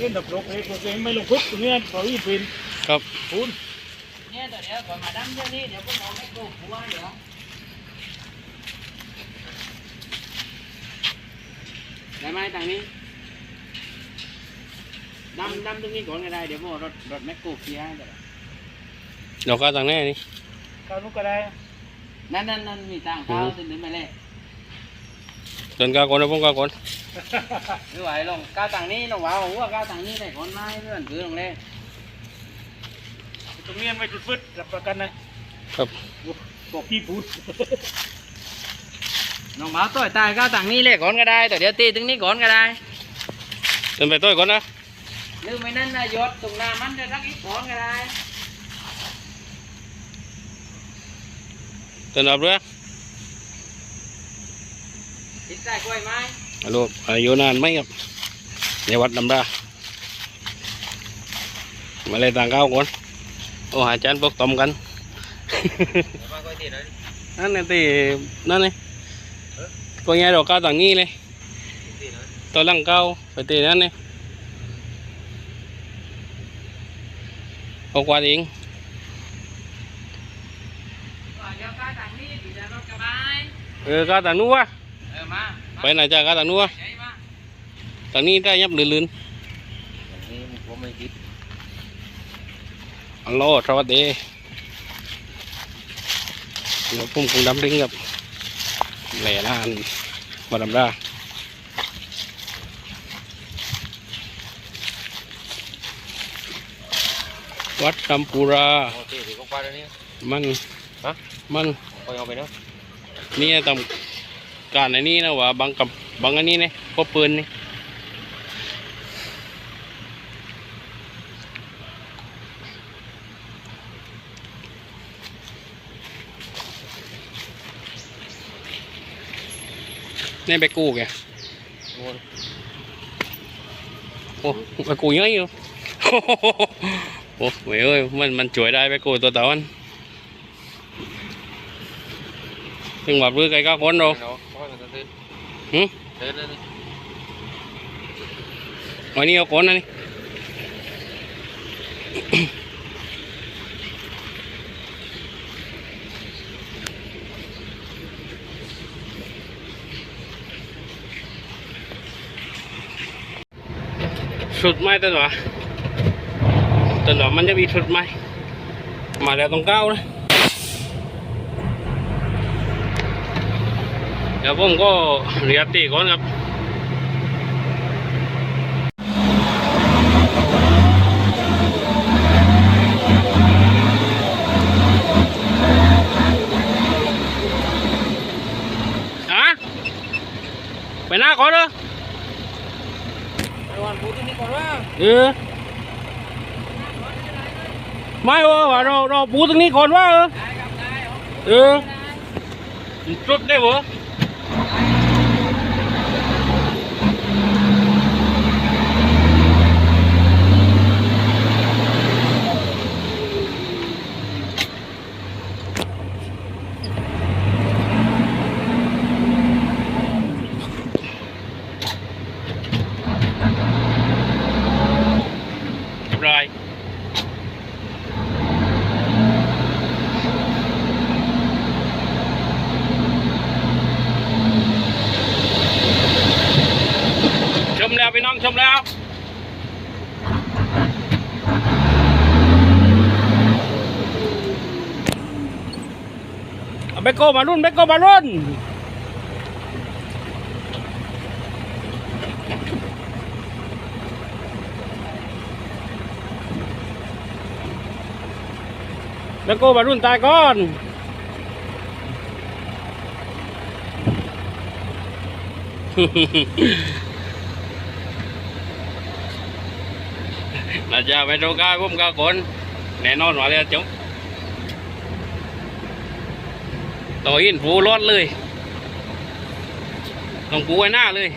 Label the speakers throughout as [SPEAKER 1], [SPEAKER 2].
[SPEAKER 1] เล่นดับรกเลยตัวเองไม่ลงพุทธตรงนี้เขาอีเป็น
[SPEAKER 2] ครับ
[SPEAKER 1] คุณ
[SPEAKER 3] เนี่ยเดี๋ยวเดี๋ยวก่อนมาดั้มเดี๋ยวนี้เดี๋ยวพวกเราไม่โกงหัวเดี๋ยวได้ไหมทางนี้ดำดำตรงนี้ก่อนก็ได้เดี๋ยวพวกรถรถแมคโครเคลียร์ให้เดี๋ยว
[SPEAKER 2] เดี๋ยวก็ต่างแน่นี่
[SPEAKER 1] การนุกก็ได้
[SPEAKER 3] นั่นนั่นนั่นมีทางเข้าถึงถึงไม่เล่
[SPEAKER 2] เดินกาก่อนนะผมกาก่อน
[SPEAKER 3] หรือว่าไอ้ลงก้าวทางนี้ลงว่าหัวก้าวทางนี้ได้ก่อนไหมเพื่อนคือลงเล่
[SPEAKER 1] ตรงนี้ไม่จุดฟึดรับประกันนะครับบอกพี่พูด
[SPEAKER 3] น้องบ่าวต่อยตายก้าวทางนี้เลยก่อนก็ได้แต่เดี๋ยวตีถึงนี้ก่อนก็ได้
[SPEAKER 2] เดินไปต้อยก่อนนะ
[SPEAKER 3] หรือไม่นั่นนะยศตรงหน้ามันจะรักอีกก่อนก็ได้
[SPEAKER 2] เดินอับเรือ
[SPEAKER 3] ติดใต้กล้วยไม้
[SPEAKER 2] ฮัลโหลอายุนานไหมครับ ในวัดดำดามาเลยต่างก้าวก่อนโอ้หาจานพวกต้มกัน
[SPEAKER 3] มาก้อยตีเลย
[SPEAKER 2] นั่นนี่ตีนั่นนี่ก็ยังเราก้าวต่างงี้เลย
[SPEAKER 3] ตีเลย
[SPEAKER 2] ตัวลังก้าวไปตีนั่นนี่เอากวาดเอง
[SPEAKER 3] เดี๋ยวก้าวทางนี้ดีจะรถกระบะ
[SPEAKER 2] เออก้าวต่างนู้นวะ
[SPEAKER 3] เออมา
[SPEAKER 2] ไปไหนจ้าก้าวต่างนู้นวะ
[SPEAKER 3] ใช่มา
[SPEAKER 2] ต่างนี้ได้ยับลื่น
[SPEAKER 3] นี่ผมไม่คิด
[SPEAKER 2] ๆอัลโหลสวัสดีเดี๋ยวผมคงดำดึงกับแหล่นานมาดำดาวัดกัมพูรา
[SPEAKER 3] โอเคถือกล้วยนี้
[SPEAKER 2] มัน
[SPEAKER 3] ฮะ
[SPEAKER 2] มัน
[SPEAKER 3] คอยเอาไปเนาะ
[SPEAKER 2] นี่ทำ การอันนี้นะว่าบังกับบังอันนี้เนี่ยพวกปืนนี่นี่ไปกู้แกโอ้ไปกู้เยอะอยู่โอ้โหเอ้ยมันมันช่วยได้ไปกู้ตัวตะวันถึงว่าพื้นไก่ก้าคนเรา
[SPEAKER 3] เนาะคอยมันจะตื่น
[SPEAKER 2] หึ
[SPEAKER 3] ตื่นเลย
[SPEAKER 2] อันนี้เอาคนนะนี่ สุ ดี๋ยวผมก็เรียตีก่อนครับฮะไปหน้าก่อนเหรอ
[SPEAKER 3] ไปวันพูดที่นี่ก่อนว่า
[SPEAKER 2] เออไม่เว่าเราเราปูตรงนี้ก่อนว่าเออ
[SPEAKER 3] เอ
[SPEAKER 2] เออจุดได้เหรอ องชมแล้วเบโก้มารุ่นเบโก้มารุ่นเบโก้มารุ่นตายก่อน น่าจะไปดูกาพุ่มกาคนแน่นอนว่าเลยจุ๊บต่ออินฟูรอดเลยต้องปูไว้หน้าเลย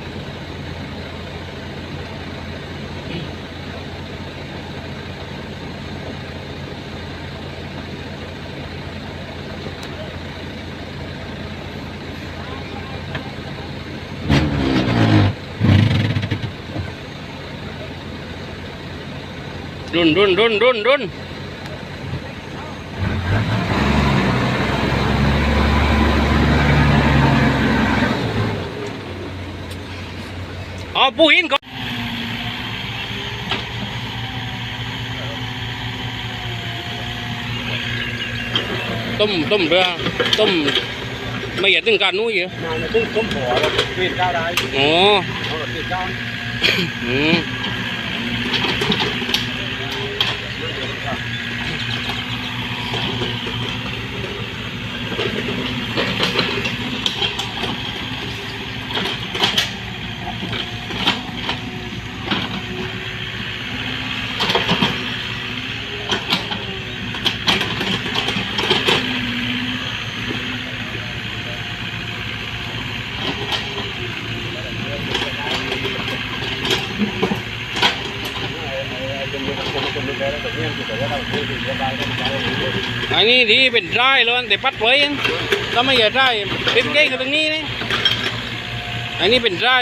[SPEAKER 2] รุนรุนรุนรุนรุนเอาปูหินก่อนต้มต้มเรือต้มไม่อยากถึงการนู้นอยู่
[SPEAKER 1] นานตึ้งต้มหัวแล้วปีนก้าวได้
[SPEAKER 2] อ๋ อ
[SPEAKER 1] เอาปีนก้าว
[SPEAKER 2] อืมอันนี้ดีเป็นไร่เลยแต่ปัดไว้ยังถ้าไม่อยากไร่เป็นเก้งกับตรงนี้นะอันนี้เป็น
[SPEAKER 4] ไร่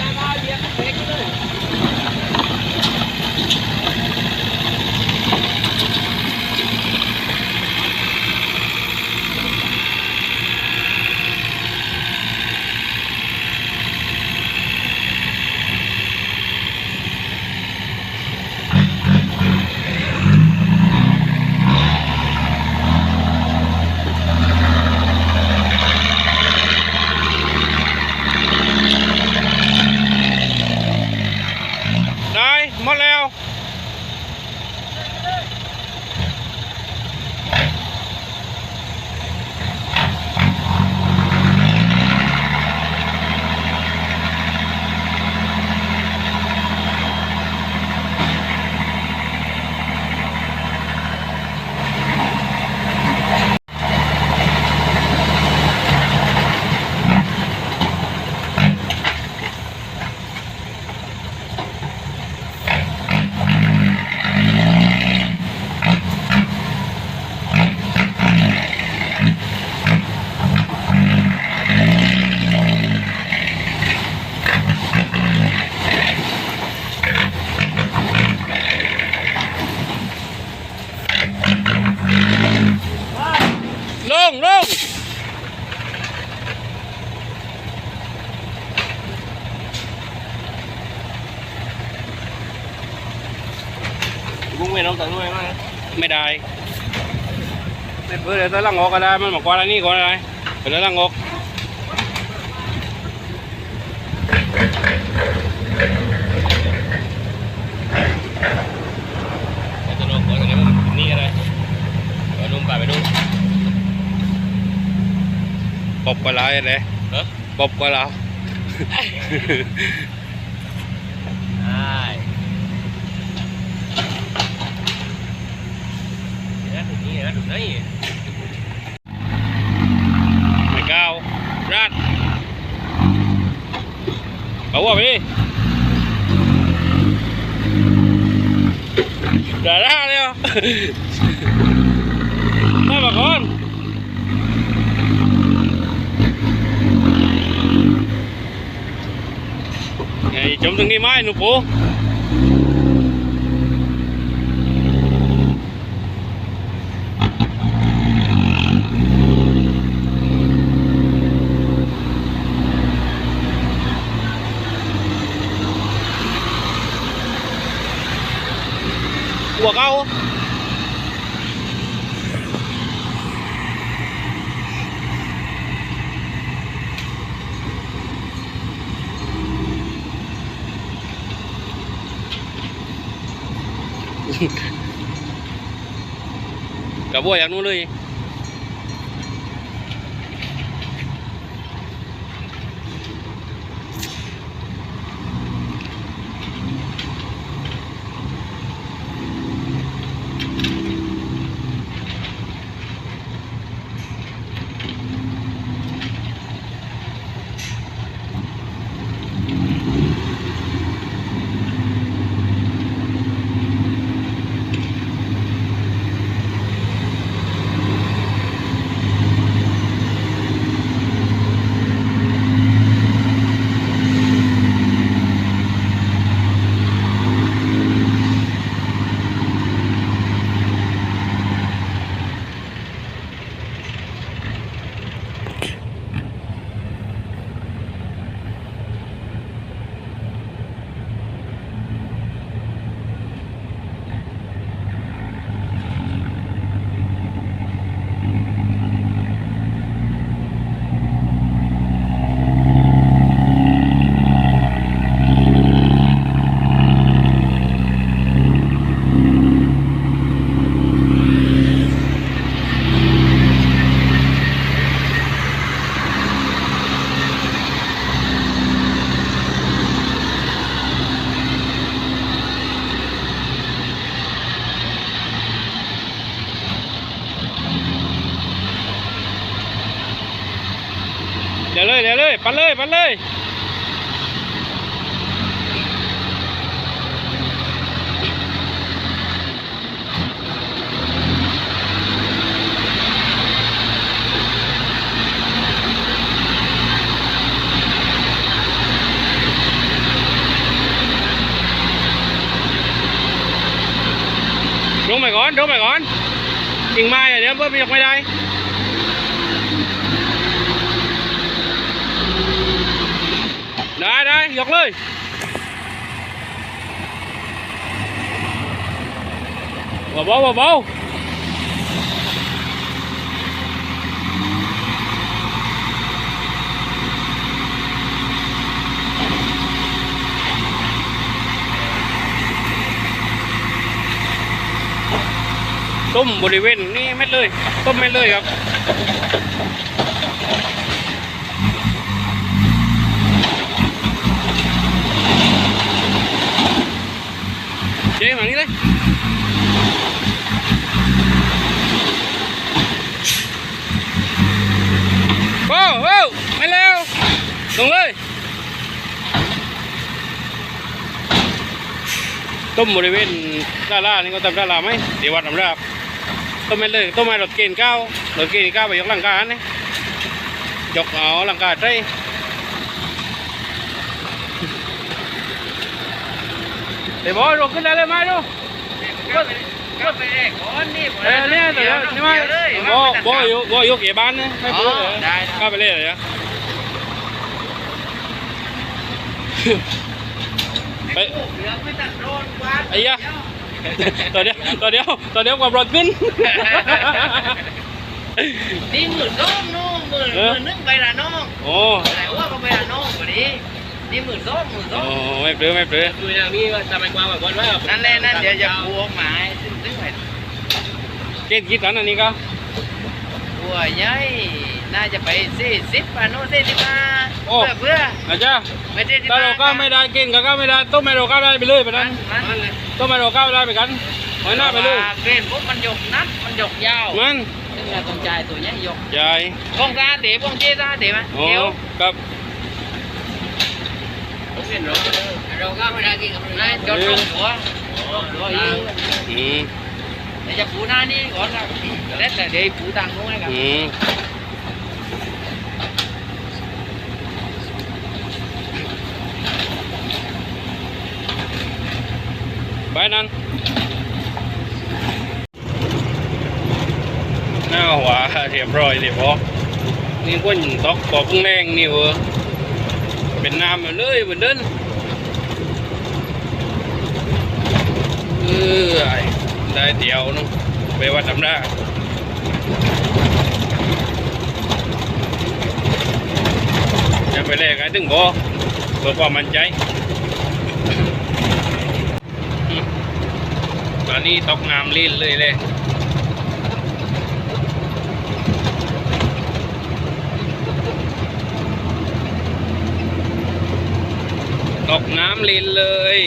[SPEAKER 4] ตาบ้าเยี่ยมเล็กเลย
[SPEAKER 2] ไเพื่อเดี๋ยวจะลังออกก็ได้มันบอกว่าอะไรนี่ก่อนอะไรเดี๋ยวลังออกจะลงก่อนอะไรมันนี่อะไรไปนุ่มไปไปนุ่มปบก็แล้วอะไรปบก็แล้ว
[SPEAKER 4] ได้เดี๋ยว เอาว่าไปด่า
[SPEAKER 2] ได้เลยอะได้ปะก่อนไอ้จมตรงนี้ไหมหนูปู บบัวอย่างนู้นเลย เลยปันเลยปันเลยลงไปก่อนลงไปก่อนกิ่งไม้อะเดี๋ยวเพื่อนไปยกไม่ได้ ได้ได้ ยกเลยเบาๆเบาต้มบริเวณนี้เม็ดเลย ต้มเม็ดเลยครับ เจ๊มานี่เลยโอ้โอ้ไม่เร็ว ลงเลยต้มบริเวณด้านล่างนี่ก็ทำด้านล่างไหมเดี๋ยววัดทำราบต้มไปเลยต้มไปรถเกณฑ์เก้ารถเกณฑ์เก้าไปยกหลังกาเนี่ยยกเอาหลังกาใช่เดี๋ยวบอยลงขึ้นได้เลยไหมดู
[SPEAKER 3] ก็ไปได้ก่อนนี่
[SPEAKER 2] เออเนี่ยเดี๋ยวนี่ไหมโบโบอยู่โบอยู่เกี่บ้านนะไม่พูดเลย
[SPEAKER 3] ได้
[SPEAKER 2] ข้าไปเลยเหรอ ไป
[SPEAKER 3] เหลือไม่ตัดโดนกวาด
[SPEAKER 2] ไอ้ยะตัวเดียวตัวเดียวตัวเดียวกว่ารถขึ้น
[SPEAKER 3] นี่หมื่นน้องน้องหมื่นหมื่นนึงไปละน้อง
[SPEAKER 2] โอ้
[SPEAKER 3] ไหนว่าก็ไปละน้องกว่านี้นี่หมื่นสองหมื่นส
[SPEAKER 2] โอ้
[SPEAKER 3] อง
[SPEAKER 2] ไม่เปลือไม่เปลือ
[SPEAKER 1] คืออย่างนี้ก็ทำไมกวางแบบก่อนว่า
[SPEAKER 3] นั่นแหละนั่นเดี๋ยวจะปูออกมาให้ซึ่งซึ่งไป
[SPEAKER 2] เกณฑ์กี่ตันอันนี้ก็
[SPEAKER 3] ตัวใหญ่ น่าจะไปสี่สิบปะโน้สี่สิบห้าเพื่อเพื่อ
[SPEAKER 2] อาจารย์
[SPEAKER 3] ไม่ใช่สิบ
[SPEAKER 2] ถ้าเราก้าวไม่ได้เกณฑ์ก็ก้าวไม่ได้ต้มไม่เราก้าวได้ไปเลยไป
[SPEAKER 3] มั
[SPEAKER 2] นั้น
[SPEAKER 3] นมันเลย
[SPEAKER 2] ต้มไม่เราก้าวได้ไปกันหอยหน้าไปเลย
[SPEAKER 3] เกรนปุ๊บมันยกนัดมันยกยาว
[SPEAKER 2] มัน
[SPEAKER 3] ซึ่งเราต้องจ่ายตัวใหญ่ยก
[SPEAKER 2] ใหญ่
[SPEAKER 3] กองซาเตะกองเจซาเตะไหม
[SPEAKER 2] โอ้
[SPEAKER 3] เกี่ยว
[SPEAKER 2] ครับ
[SPEAKER 3] เราก็ไม่ได้กินกับมันจดลงหัวหัวยิง
[SPEAKER 2] อืม
[SPEAKER 3] แต่จะปูหน้านี่ก่อนครับเล็ดแต่เดี๋ยวปูตังค์นู้นให้ครับ
[SPEAKER 2] อืม นั่นหน้าหัวเรียบร้อยเรียบร้อยนี่ก็ยินตอกปอกแรงนี่เวอเป็นน้ำอยู่เลยบนเดินเออได้เดียวเนึงไปวัดทำได้จะไปแลกไอ้ถึงบ่เพื่อความมั่นใจอืมต อนนี้ตกน้ำลิ้นเลยเลยตกน้ำลิ้นเลย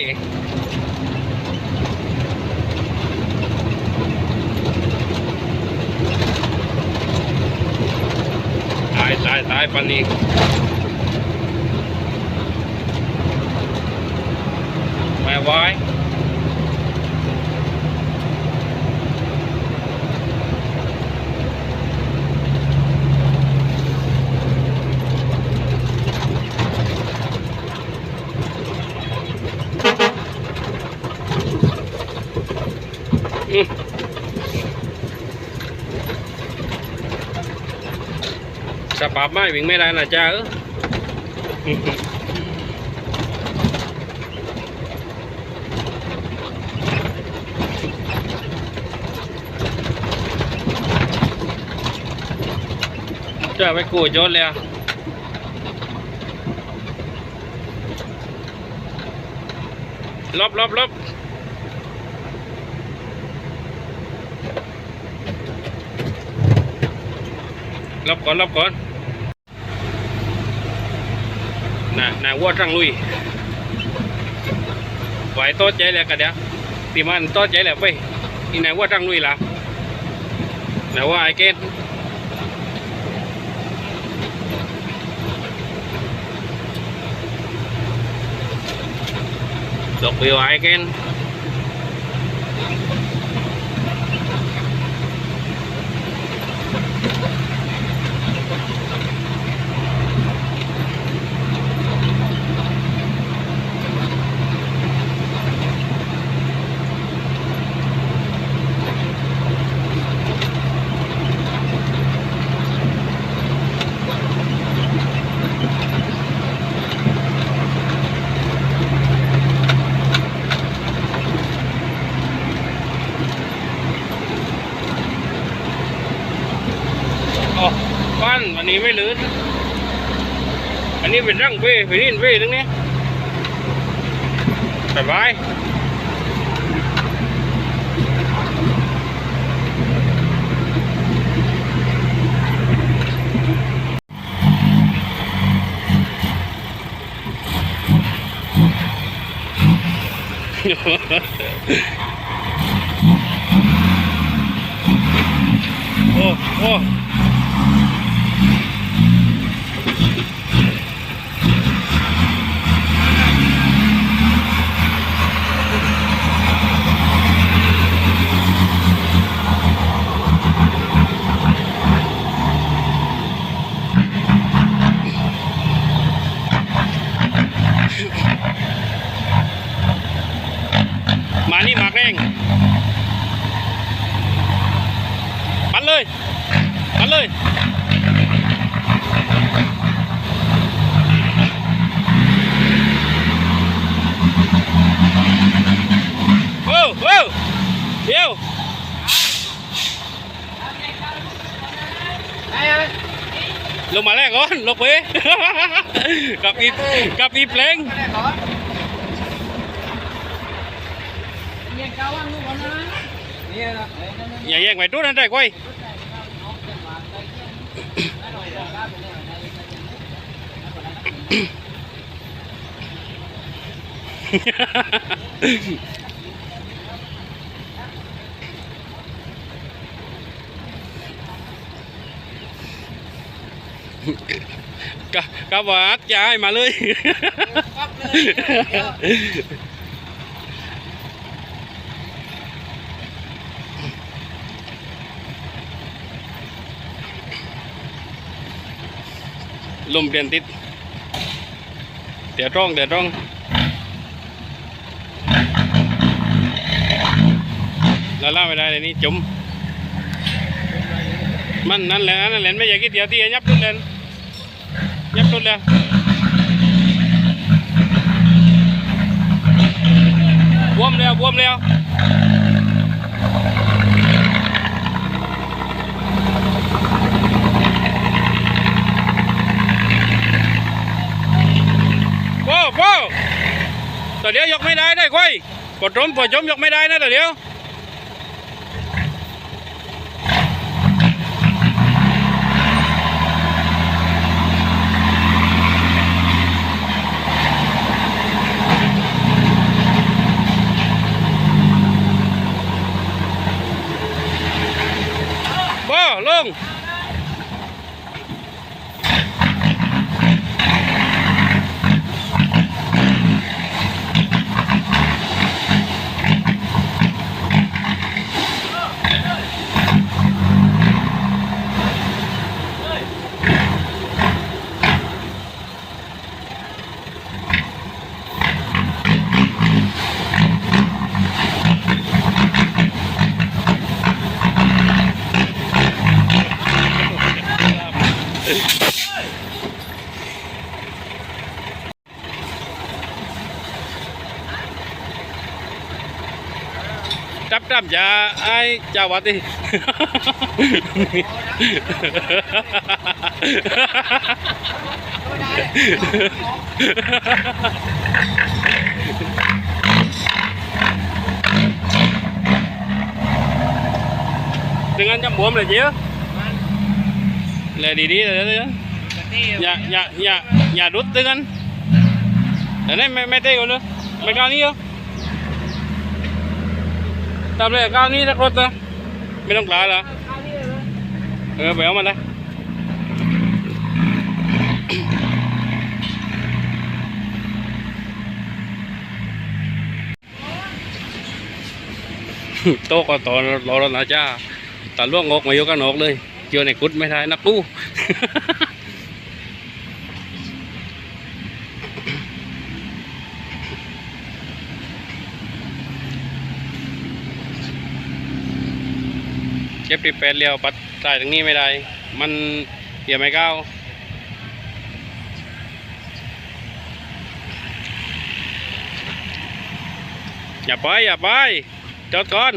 [SPEAKER 2] ตายตายตายปนนี้ไม่ไหว สภาพไม่วิ่งไม่ได้นะจ้าเออจะไปกู้โจทย์แล้วลบลบลบลบก่อนลบก่อน น่ะน่ะวัวจังลุยไหวโต๊ะใจแล้วกันเดี๋ยวตีมันโต๊ะใจแล้วไปนี่น่ะวัวจังลุยละน่ะว่าไอ้เกต Đột biểu ai khen Ồ, con, วันนี้ไม่ลื่น อันนี้เป็นร่างเว่ไปนี่ เว่ตรงนี้สบายโอ้โอ้ มานี่หมากแรงปันเลยปันเลยโอ้โอ้เดี๋ยวลงมาแรกก่อนลงไปกับอีกับอีเพลง อย่าแย่งไปตู้นั้นได้ก้อย กะกะว่าอัดย้ายมาเลย
[SPEAKER 3] เล
[SPEAKER 2] มเปลี่ยนทิศเดี๋ยวต้องเดี๋ยวต้องลาล่าไม่ได้เลยนี่จุ่มมันนั่นแหละนั่นแหละไม่อยากกินเดี๋ยวที่ยับตุนเลยยับตุนเลยบวมแล้วบวมแล้ว โว้โว้แต่ เดี๋ยวยกไม่ได้ได้ค่อยปวดร้มปวดจมยกไม่ได้นะแต่เดี๋ยวโว้ลง dạ ai? Chào bà đi. Đừng ăn chăm buồm là gì là đi đi rồi đó dạ dạ dạ dạ đút tiếng anh. Ở đây mẹ mẹ tê rồi luôn mẹ cao đi không ทำเลยก้าวนี้นักรถนะไม่ต้องกลาเหรอเออไปเอามาเลยโต๊ะก็ต่อรอรถนะจ้าตาล่วงงอกมายกกันออกเลยเกี่ยวในกุดไม่ได้นักกู้ ปรีแปดเลี้ยวปัดสายตรงนี้ไม่ได้ มันเกี่ยบไม่ก้าวอย่าไปอย่าไปจอดก่อน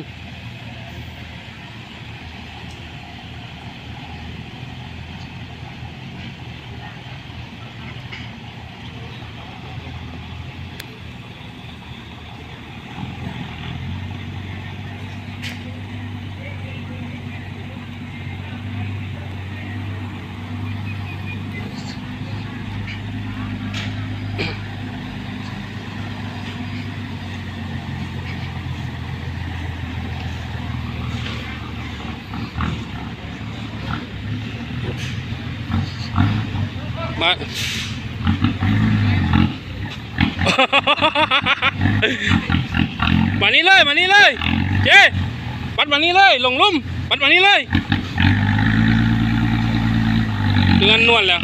[SPEAKER 2] มา มานี่ เลยมานี่เลยเจ๊ปัดมานี่เลยลงลุ่มปัดมานี่เลยเงินนวลแล้ว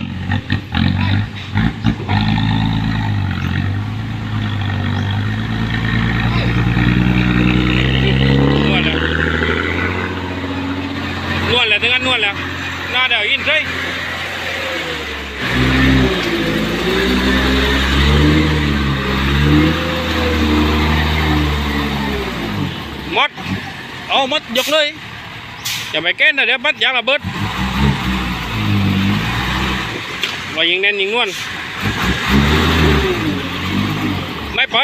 [SPEAKER 2] นวลแล้วนวลแล้วถึงกันนวลแล้วน้าเดี๋ยวยินใช่หมด เอาหมดยกเลย อย่าไปแก้นนะเดี๋ยวมัดยางระเบิดว่ายิงแน่นยิงนวลไม่ไป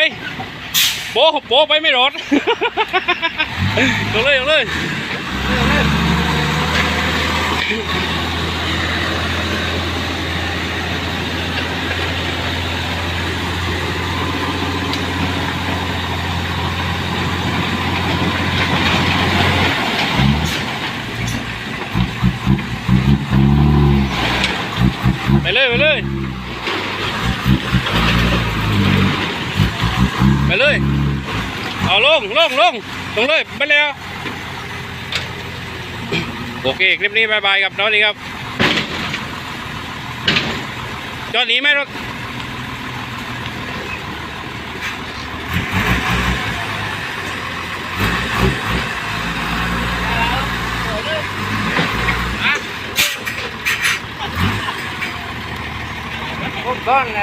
[SPEAKER 2] โปโปไปไม่รอดยกเลยยกเลย ไปเลย ไปเลย เอาลงลงลงลงเลยไปแล้ว โอเค คลิปนี้บายบายครับน้องนี่ครับ
[SPEAKER 3] จอดหนีไหมรถ
[SPEAKER 5] Gone.